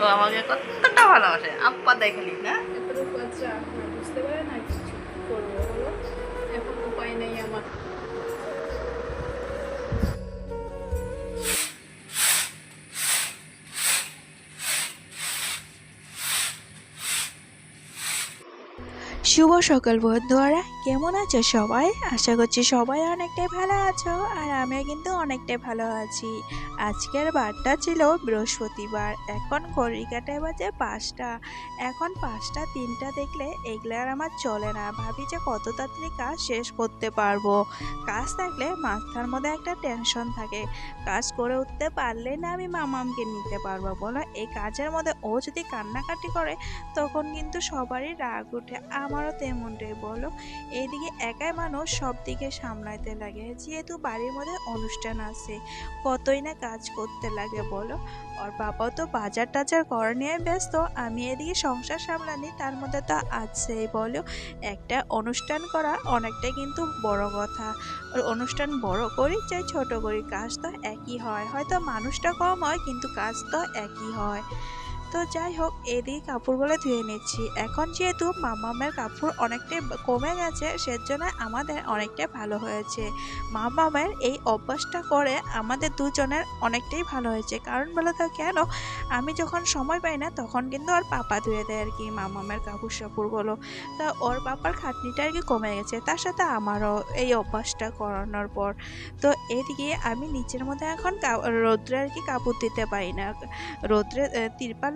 ও আমাকে কতটা ভালোবাসে। আপ্পা দেখালি না এতটুকু বাচ্চা না বুঝতে পারে না কিছু করব বলো? এখন উপায় নেই আমার। শুভ সকাল বন্ধুরা কেমন আছো সবাই? আশা করছি সবাই অনেকটাই ভালো আছো আর আমিও কিন্তু অনেকটাই ভালো আছি। আজকের বারটা ছিল বৃহস্পতিবার, এখন ঘড়ি কাটায় বাজে পাঁচটা। এখন পাঁচটা তিনটা দেখলে এগুলো আর আমার চলে না। ভাবি যে কত তাড়াতাড়ি কাজ শেষ করতে পারব। কাজ থাকলে মাথার মধ্যে একটা টেনশন থাকে। কাজ করে উঠতে পারলে না আমি মামামকে নিতে পারব, বলো? এই কাজের মধ্যে ও যদি কান্নাকাটি করে, তখন কিন্তু সবারই রাগ ওঠে, আমারও তেমনটাই, বলো? এইদিকে একাই মানুষ সব দিকে সামলাইতে লাগে। যেহেতু বাড়ির মধ্যে অনুষ্ঠান আছে, কতই না কাজ করতে লাগে বলো? ওর বাবাও তো বাজার টাজার করা নিয়ে ব্যস্ত, আমি এদিকে সংসার সামলানি, তার মধ্যে তো আছেই বলো? একটা অনুষ্ঠান করা অনেকটাই কিন্তু বড় কথা। অনুষ্ঠান বড় করি চাই ছোট করি, কাজ তো একই হয়। হয়তো মানুষটা কম হয়, কিন্তু কাজ তো একই হয়। তো যাই হোক, এদিকে কাপড়গুলো ধুয়ে নিচ্ছি। এখন যেহেতু মামামের কাপড় অনেকটাই কমে গেছে, সেজন্য আমাদের অনেকটাই ভালো হয়েছে। মামামের এই অভ্যাসটা করে আমাদের দুজনের অনেকটাই ভালো হয়েছে। কারণ বলে তো কেন? আমি যখন সময় পাই না, তখন কিন্তু ওর পাপা ধুয়ে দেয় আর কি মামামের কাপড় সাপড়গুলো তা ওর পাপার খাটনিটা আর কি কমে গেছে, তার সাথে আমারও এই অভ্যাসটা করানোর পর। তো এদিকে আমি নিচের মধ্যে এখন রৌদ্রে আর কি কাপড় দিতে পারি না। রৌদ্রে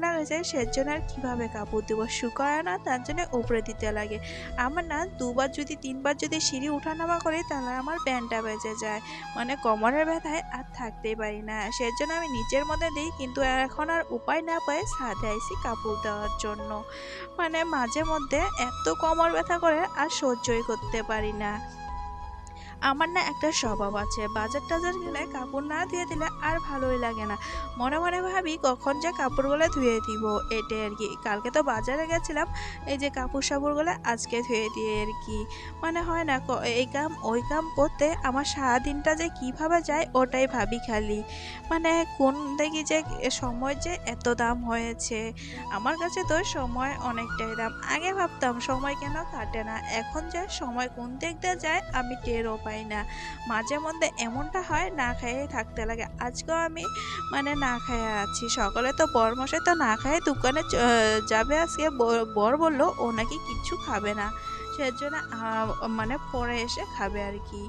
আহ, তিরপাল লাগাছে সেজন্য আর কীভাবে কাপড় দেবো শুকায় না তার জন্য উপরে দিতে লাগে। আমার না দুবার যদি তিনবার যদি সিঁড়ি উঠানামা করে তাহলে আমার প্যান্টটা বেজে যায়। মানে কোমরের ব্যথায় আর থাকতেই পারি না। সেজন্য আমি নিচের মধ্যে দিই কিন্তু এখন আর উপায় না পাই ছাদে আইসি কাপড় দেওয়ার জন্য। মানে মাঝে মধ্যে এত কোমর ব্যথা করে আর সহ্যই করতে পারি না। আমার না একটা স্বভাব আছে। বাজার টাজার গেলে কাপড় না ধুয়ে দিলে আর ভালোই লাগে না। মনে মনে ভাবি কখন যে কাপড়গুলো ধুয়ে দিব, এটাই আর কি। কালকে তো বাজারে গেছিলাম, এই যে কাপড় সাপড়গুলো আজকে ধুয়ে দিয়ে আর কি। মানে হয় না এই কাম, ওই কাম করতে আমার সারাদিনটা যে কীভাবে যায়, ওটাই ভাবি খালি। মানে কোন দেখি যে সময় যে এত দাম হয়েছে। আমার কাছে তো সময় অনেকটাই দাম। আগে ভাবতাম সময় কেন কাটে না। এখন যে সময় কোন দিক দিয়ে যায়, আমি টেরও পাই না। মাঝে মধ্যে এমনটা হয়, না খেয়ে থাকতে লাগে। আজকেও আমি মানে না খাইয়ে আছি। সকালে তো বর মশাই তো না খাইয়ে দোকানে যাবে আজকে। বর বলল, ও নাকি কিচ্ছু খাবে না। সেজন্য মানে পরে এসে খাবে আর কি।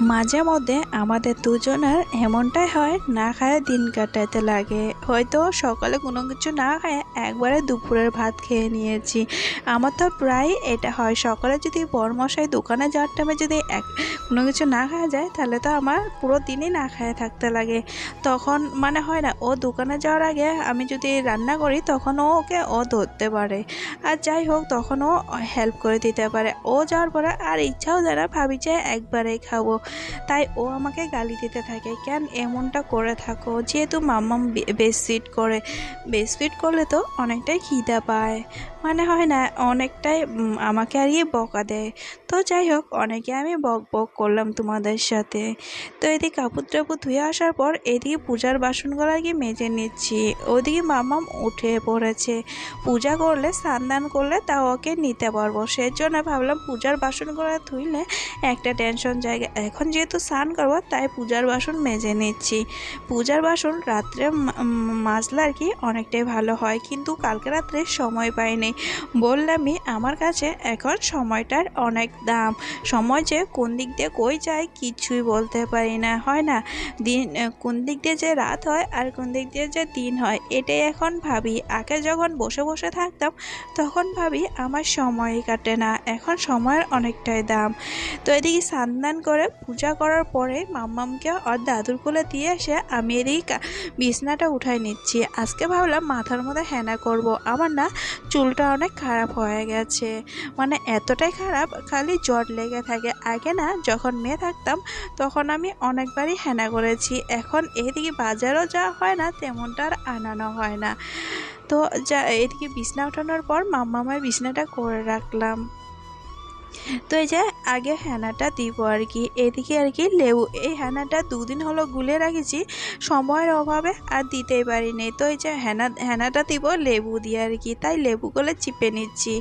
মাঝে মধ্যে আমাদের দুজনের এমনটাই হয়, না খায় দিন কাটাতে লাগে। হয়তো সকালে কোনো কিছু না খায়, একবারে দুপুরের ভাত খেয়ে নিয়েছি। আমার তো প্রায় এটা হয়, সকালে যদি বরমশাই দোকানে যাওয়ার টাইমে যদি এক, কোনো কিছু না খাওয়া যায়, তাহলে তো আমার পুরো দিনই না খায় থাকতে লাগে। তখন মানে হয় না, ও দোকানে যাওয়ার আগে আমি যদি রান্না করি, তখন ও ওকে ও ধরতে পারে। আর যাই হোক, তখন ও হেল্প করে দিতে পারে। ও যাওয়ার পরে আর ইচ্ছাও না, ভাবি যে একবারেই খাব। তাই ও আমাকে গালি দিতে থাকে। কেন এমনটা করে থাকো? যেহেতু মাম্মাম বেডশিট করে। বেডশিট করলে তো অনেকটাই খিদা পায়। মানে হয় না, অনেকটাই আমাকে আর ইয়ে বকা দেয়। তো যাই হোক, অনেকে আমি বক বক করলাম তোমাদের সাথে। তো এদিকে কাপড় টাপড় ধুয়ে আসার পর এদিকে পূজার বাসনগুলো কি মেজে নিচ্ছি। ওদিকে মামাম উঠে পড়েছে। পূজা করলে স্নান করলে তাও ওকে নিতে পারব। সেই জন্য ভাবলাম পূজার বাসনগুলো ধুইলে একটা টেনশন জায়গা। এখন যেহেতু স্নান করব, তাই পূজার বাসন মেজে নিচ্ছি। পূজার বাসন রাত্রে মাজলে আর কি অনেকটাই ভালো হয়, কিন্তু কালকে রাত্রে সময় পাইনি। বললামই, আমার কাছে এখন সময়টার অনেক সময় যে কোন দিক দিয়ে কই যায় কিছুই বলতে পারি না, হয় না? দিন কোন দিক দিয়ে যে রাত হয় আর কোন দিক দিয়ে যে দিন হয়, এটাই এখন ভাবি। আগে যখন বসে বসে থাকতাম, তখন ভাবি আমার সময় কাটে না, এখন সময়ের অনেকটাই দাম। তো এদিকে স্নান করে পূজা করার পরে মাম্মামকে আর দাদুর কোলে দিয়ে এসে আমি এদিকে বিছনাটা উঠাই নিচ্ছি। আজকে ভাবলাম মাথার মধ্যে হেনা করব আমার না চুলটা অনেক খারাপ হয়ে গেছে। মানে এতটাই খারাপ, খালি জট লেগে থাকে। আগে না, যখন মেয়ে থাকতাম, তখন আমি অনেকবারই হেনা করেছি। এখন এদিকে বাজারও যাওয়া হয় না, তেমনটা আর আনানো হয় না। তো যা, এদিকে বিছনা ওঠানোর পর মাম্মামের বিছনাটা করে রাখলাম। তো এই যে আগে হ্যানাটা দিব আর কি, এদিকে আর কি লেবু। এই হ্যানাটা দুদিন হলো গুলে রাখেছি, সময়ের অভাবে আর দিতেই পারিনি। তো এই যে হ্যানা হ্যানাটা দিব লেবু দিয়ে আর কি, তাই লেবুগুলো চিপে নিচ্ছি।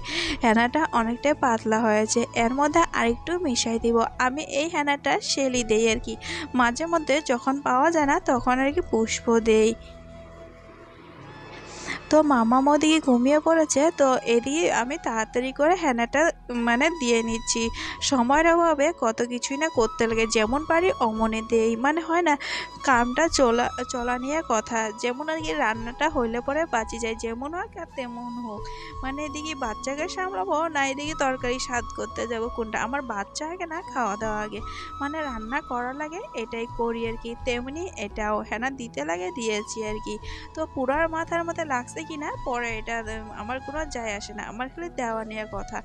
হ্যানাটা অনেকটাই পাতলা হয়েছে, এর মধ্যে আরেকটু মিশাই দিব। আমি এই হ্যানাটা শেলি দেই আর কি, মাঝে মধ্যে যখন পাওয়া যায় না তখন আর কি পুষ্প দেই। তো মামা ওদিকে ঘুমিয়ে পড়েছে, তো এদিকে আমি তাড়াতাড়ি করে হ্যানাটা মানে দিয়ে নিচ্ছি। সময়ের অভাবে কত কিছুই না করতে লাগে, যেমন পারি অমনে দেই। মানে হয় না, কামটা চলা চলা নিয়ে কথা, যেমন আর কি রান্নাটা হইলে পরে বাঁচি যায়, যেমন হোক আর তেমন হোক। মানে এদিকে বাচ্চাকে সামলাবো না, এদিকে তরকারি স্বাদ করতে যাব কোনটা? আমার বাচ্চা আগে না, খাওয়া দাওয়া আগে। মানে রান্না করা লাগে এটাই করি আর কি, তেমনি এটাও হ্যানা দিতে লাগে দিয়েছি আর কি। তো পুরার মাথার মধ্যে লাগছে কি না, পরে এটা আমার কোনো যায় আসে না। আমার খালি দেওয়া নেওয়ার কথা।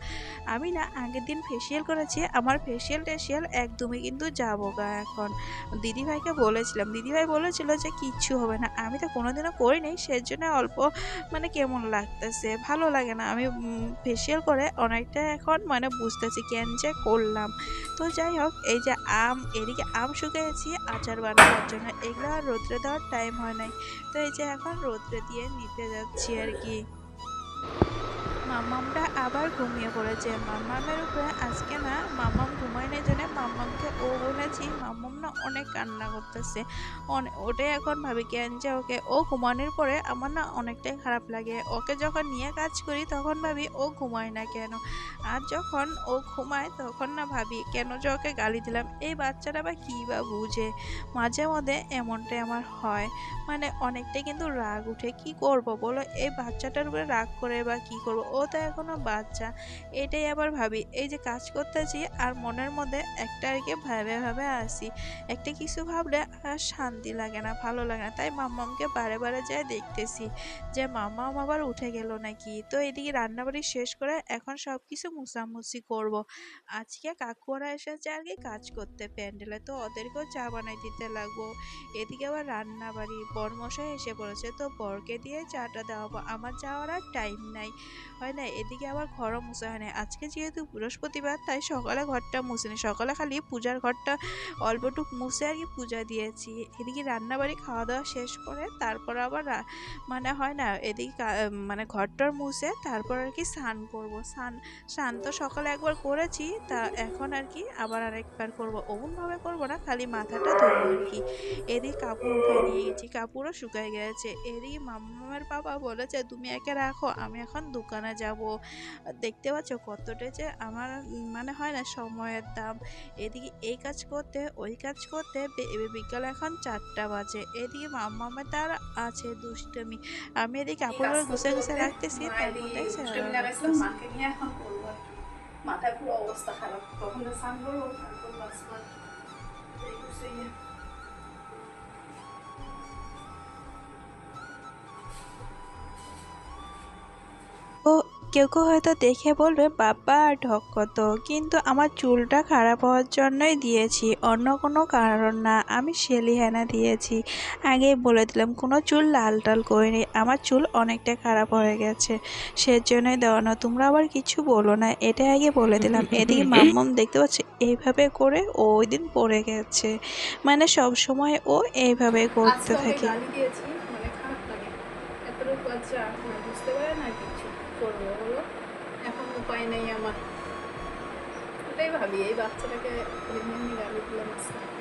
আমি না, আগের দিন ফেসিয়াল করেছি, আমার ফেসিয়াল টেসিয়াল একদমই কিন্তু যাব গা এখন। দিদিভাইকে বলেছিলাম, দিদিভাই বলেছিল যে কিচ্ছু হবে না। আমি তো কোনোদিনও করিনি সেজন্য অল্প মানে কেমন লাগতেছে, ভালো লাগে না। আমি ফেসিয়াল করে অনেকটা এখন মানে বুঝতেছি কেন যে করলাম। তো যাই হোক, এই যে আম, এদিকে আম শুকিয়েছি আচার বানানোর জন্য। এগুলো আর রোদ্রে দেওয়ার টাইম হয় নাই। তো এই যে এখন রোদ্রে দিয়ে নিতে যাচ্ছি। আর কি। মাম্মামটা আবার ঘুমিয়ে পড়েছে। মাম্মামের উপরে আজকে না মাম্মাম ঘুমায় নাই জন্য মাম্মামকে ও বলেছি মাম্মাম না অনেক কান্না করতেছে। ওটাই এখন ভাবি কেন যে ওকে, ও ঘুমানোর পরে আমার না অনেকটাই খারাপ লাগে। ওকে যখন নিয়ে কাজ করি তখন ভাবি ও ঘুমায় না কেন? আর যখন ও ঘুমায় তখন না ভাবি কেন যে ওকে গালি দিলাম। এই বাচ্চাটা বা কী বা বুঝে? মাঝে মধ্যে এমনটাই আমার হয়। মানে অনেকটাই কিন্তু রাগ উঠে। কি করব বলো? এই বাচ্চাটার উপরে রাগ করে বা কি করব? ও তো এখনও বাচ্চা। এটাই আবার ভাবি, এই যে কাজ করতেছি আর মনের মধ্যে একটা আর কি ভাবে ভাবে আসি একটা কিছু ভাবলে আর শান্তি লাগে না, ভালো লাগে না। তাই মাম্মামকে বারে বারে যাই দেখতেছি যে মাম্মাম আবার উঠে গেল নাকি। তো এদিকে রান্নাবাড়ি শেষ করে এখন সব কিছু মুছামুছি করব। আজকে কাকুরা এসেছে আর কি কাজ করতে প্যান্ডেলে, তো ওদেরকেও চা বানাই দিতে লাগবো। এদিকে আবার রান্নাবাড়ি, বরমশাই এসে পড়েছে, তো বরকে দিয়ে চাটা দেওয়াবো। আমার যাওয়ার আর টাইম নাই। হয় না এদিকে আবার ঘরও মুছা হয় না আজকে যেহেতু বৃহস্পতিবার, তাই সকালে ঘরটা মুছিনি সকালে খালি পূজার ঘরটা অল্পটুক মুছে আর কি পূজা দিয়েছি। এদিকে রান্নাবাড়ি খাওয়া দাওয়া শেষ করে তারপর আবার মানে হয় না, এদিকে মানে ঘরটার মুছে তারপর আর কি স্নান করব। স্নান স্নান তো সকালে একবার করেছি, তা এখন আর কি আবার আরেকবার করব। ওমনভাবে করব না, খালি মাথাটা ধরবো আর কি। এদিকে কাপড় উঠে নিয়ে গেছি কাপড়ও শুকায় গেছে। এদিকে মামার বাবা বলেছে, তুমি একে রাখো, আমি এখন দোকানে যাব। দেখতে পাচ্ছ কতটা যে আমার মানে হয় না সময়ের দাম। এদিকে এই কাজ করতে ওই কাজ করতে বিকাল এখন চারটা বাজে। এদিকে মামামের তার আছে দুষ্টমি। আমি এদিকে কাপড় গুছে গুছে রাখতেছি তার মধ্যে মাকে নিয়ে এখন করব আর পুরো অবস্থা খারাপ। কখন স্নান করব তারপর বাঁচলাম এই কেউ কেউ হয়তো দেখে বলবে বাবা ঢক কত। কিন্তু আমার চুলটা খারাপ হওয়ার জন্যই দিয়েছি অন্য কোনো কারণ না। আমি শেলি হেনা দিয়েছি। আগে বলে দিলাম কোনো চুল লাল টাল করিনি। আমার চুল অনেকটা খারাপ হয়ে গেছে সেজন্যই দেওয়া না। তোমরা আবার কিছু বলো না এটা আগে বলে দিলাম। এদিকে মাম্মাম দেখতে পাচ্ছি এইভাবে করে ও ওই দিন পড়ে গেছে। মানে সব সময় ও এইভাবে করতে থাকে। মানে বুঝতে পারে না কিছু করব। উপায় নেই আমার। ওটাই ভাবি এই বাচ্চাটাকে গালি দিলাম আজকে।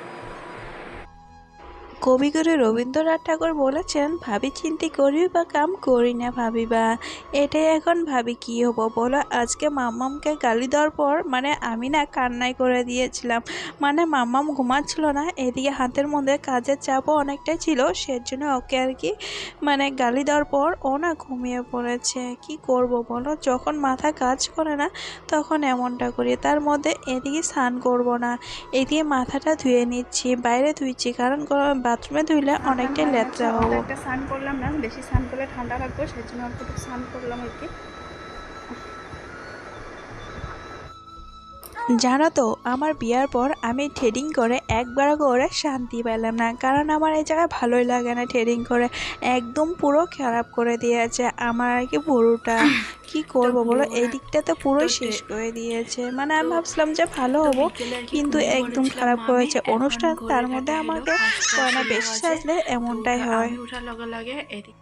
কবিগুরু রবীন্দ্রনাথ ঠাকুর বলেছেন, ভাবি চিন্তি করি বা কাম করি না ভাবিবা। এটাই এখন ভাবি, কি হব বলো? আজকে মাম্মামকে গালি দেওয়ার পর মানে আমি না কান্নাই করে দিয়েছিলাম। মানে মাম্মাম ঘুমাচ্ছিল না, এদিকে হাতের মধ্যে কাজের চাপও অনেকটাই ছিল, সেজন্য ওকে আর কি মানে গালি দেওয়ার পর ও না ঘুমিয়ে পড়েছে। কি করব বলো? যখন মাথা কাজ করে না, তখন এমনটা করি। তার মধ্যে এদিকে স্নান করব না, এদিকে মাথাটা ধুয়ে নিচ্ছি, বাইরে ধুইছি, কারণ বাথরুমে ধুইলে অনেকটাই লেতরা হবে। একটা স্নান করলাম না বেশি স্নান করলে ঠান্ডা লাগবে সেই জন্য অল্প একটু স্নান করলাম আর কি। জানো তো আমার বিয়ার পর আমি থ্রেডিং করে একবার করে শান্তি পেলাম না। কারণ আমার এই জায়গায় ভালোই লাগে না থ্রেডিং করে। একদম পুরো খারাপ করে দিয়েছে আমার আর কি পুরোটা। কি করব বলো? এই দিকটা তো পুরোই শেষ করে দিয়েছে। মানে আমি ভাবছিলাম যে ভালো হব কিন্তু একদম খারাপ করেছে। অনুষ্ঠান তার মধ্যে আমাকে বেশি সাজলে এমনটাই হয়। লগে এদিক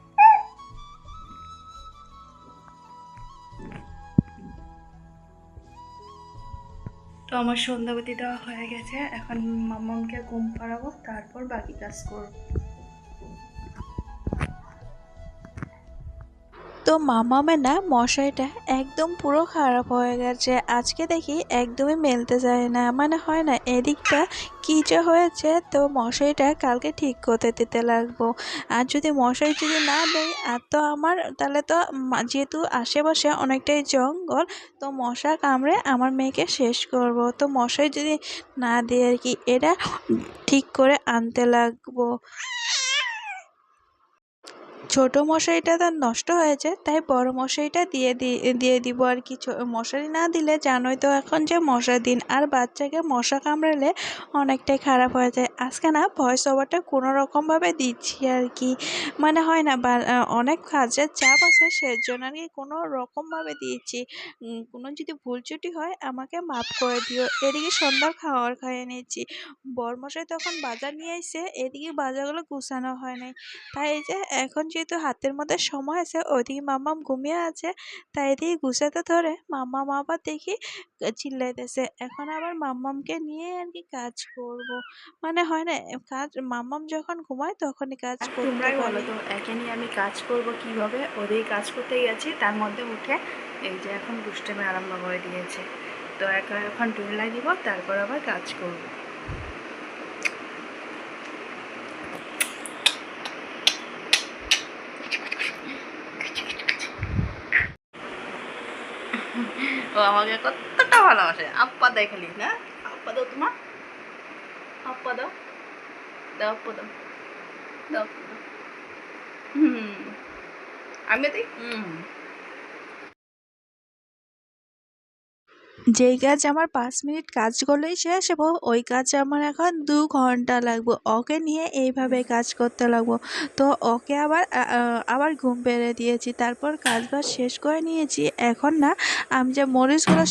তো আমার সন্ধ্যাবতী দেওয়া হয়ে গেছে। এখন মামামকে ঘুম পাড়াবো তারপর বাকি কাজ করব। তো মামামের না মশারিটা একদম পুরো খারাপ হয়ে গেছে। আজকে দেখি একদমই মেলতে যায় না। মানে হয় না, এদিকটা কী যে হয়েছে তো মশারিটা কালকে ঠিক করতে দিতে লাগবো। আর যদি মশারি যদি না দেয়, আর তো আমার, তাহলে তো যেহেতু আশেপাশে অনেকটাই জঙ্গল, তো মশা কামড়ে আমার মেয়েকে শেষ করব। তো মশারি যদি না দিয়ে আর কি এটা ঠিক করে আনতে লাগবো। ছোট মশারিটা তার নষ্ট হয়েছে, তাই বড় মশারিটা দিয়ে দিয়ে দিব আর কি। মশারি না দিলে জানোই তো এখন যে মশার দিন, আর বাচ্চাকে মশা কামড়ালে অনেকটাই খারাপ হয়ে যায়। আজকে না ভয়েস ওভারটা কোনো রকমভাবে দিচ্ছি আর কি। মানে হয় না অনেক কাজের চাপ আছে, সেজন্য আর কি কোনো রকমভাবে দিয়েছি কোনো যদি ভুল ত্রুটি হয়, আমাকে মাফ করে দিও। এদিকে সন্ধ্যার খাওয়ার খাইয়ে নিয়েছি বড় বরমশাই তখন বাজার নিয়ে এসে এদিকে বাজারগুলো গুছানো হয় নাই। তাই এই যে এখন যেহেতু হাতের মধ্যে সময় আছে ওইদিকে মাম্মাম ঘুমিয়ে আছে তাই এদিকে গুছাতে ধরে মাম্মাম আবার দেখি চিল্লাইতেছে। এখন আবার মাম্মামকে নিয়ে আর কি কাজ করব। মানে হয় না কাজ মাম্মাম যখন ঘুমায় তখনই কাজ তোমরাই বলো তো একে নিয়ে আমি কাজ করব কীভাবে? ওদের কাজ করতে গেছি তার মধ্যে উঠে এই যে এখন দুষ্টেমে আরম্ভ করে দিয়েছে। তো এখন ডুল্লাই দিব তারপর আবার কাজ করব। ও আমাকে কতটা ভালোবাসে। আপ্পা দেয় খালি, না? আপ্পা দাও তোমার। আপ্পা দাও। দাও আপ্পা দাও। দাও হুম। আমি দিই? হুম। যেই কাজ আমার পাঁচ মিনিট কাজ করলেই শেষ হব ওই কাজ আমার এখন দু ঘণ্টা লাগবে। ওকে নিয়ে এইভাবে কাজ করতে লাগবো। তো ওকে আবার আবার ঘুম পেড়ে দিয়েছি। তারপর কাজ বাজ শেষ করে নিয়েছি। এখন না, আমি যে মরিচগুলো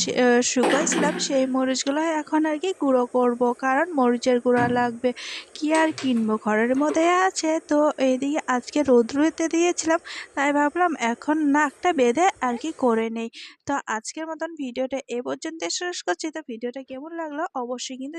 শুকাইছিলাম, সেই মরিচগুলো এখন আর কি গুঁড়ো করব। কারণ মরিচের গুঁড়া লাগবে। কি আর কিনবো? ঘরের মধ্যে আছে। তো এইদিকে আজকে রোদ্রুতে দিয়েছিলাম। তাই ভাবলাম এখন নাকটা বেঁধে আর কি করে নেই। তো আজকের মতন ভিডিওটা এ পর্যন্ত শেষ করছি তো ভিডিওটা কেমন লাগল? অবশ্যই কিন্তু